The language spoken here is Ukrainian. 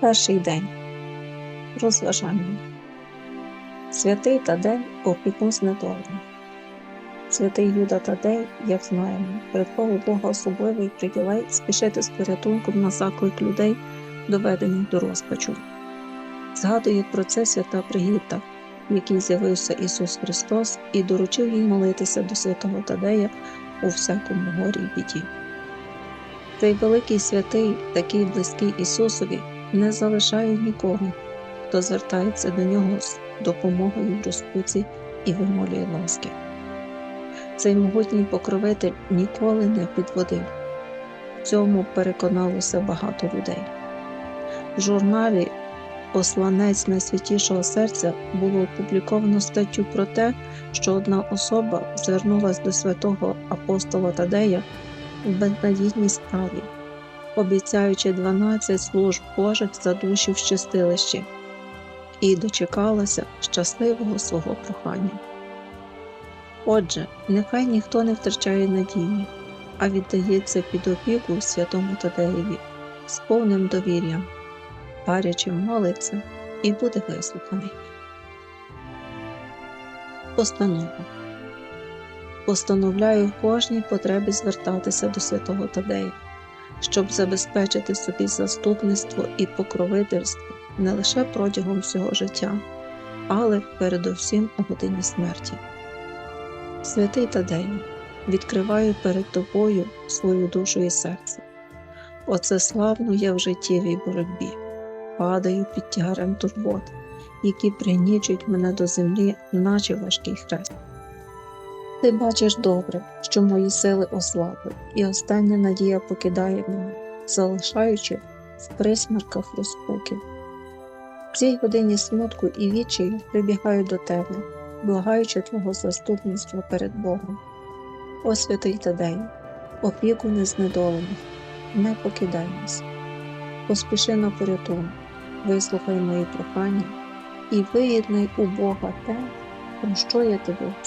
Перший день. Розважання. Святий Тадей опікун знедолених. Святий Юда Тадей, як знаємо, передбав Бога особливий привілей спішити з порятунком на заклик людей, доведених до розпачу. Згадує про це свята Бригітта, в якій з'явився Ісус Христос і доручив їй молитися до святого Тадея у всякому горі й біді. Цей великий святий, такий близький Ісусові, не залишає нікого, хто звертається до нього з допомогою в розпуці і вимолює ласки. Цей могутній покровитель ніколи не підводив. В цьому переконалося багато людей. В журналі Посланець найсвятішого серця було опубліковано статтю про те, що одна особа звернулася до святого апостола Тадея в безнадійній справі, обіцяючи 12 служб Божих за душі в щастилищі, і дочекалася щасливого свого прохання. Отже, нехай ніхто не втрачає надії, а віддається під опіку святому Тадеєві з повним довір'ям, гаряче молиться і буде вислуханий. Постанова Постановляю в кожній потребі звертатися до святого Тадея, щоб забезпечити собі заступництво і покровительство не лише протягом всього життя, але передусім у годині смерті. Святий Тадею, відкриваю перед тобою свою душу і серце. Оце славно я в життєвій боротьбі, падаю під тягарем турбот, які пригнічують мене до землі, наче важкий хрест. Ти бачиш добре, що мої сили ослабли, і остання надія покидає мене, залишаючи в присмерках розпуки. В цій годині смутку і відчаю прибігаю до тебе, благаючи Твого заступництва перед Богом. О святий Тадею, опіку незнедолених, не покидай нас, поспіши на порятунок, вислухай мої прохання і виєднай у Бога те, про що я тебе в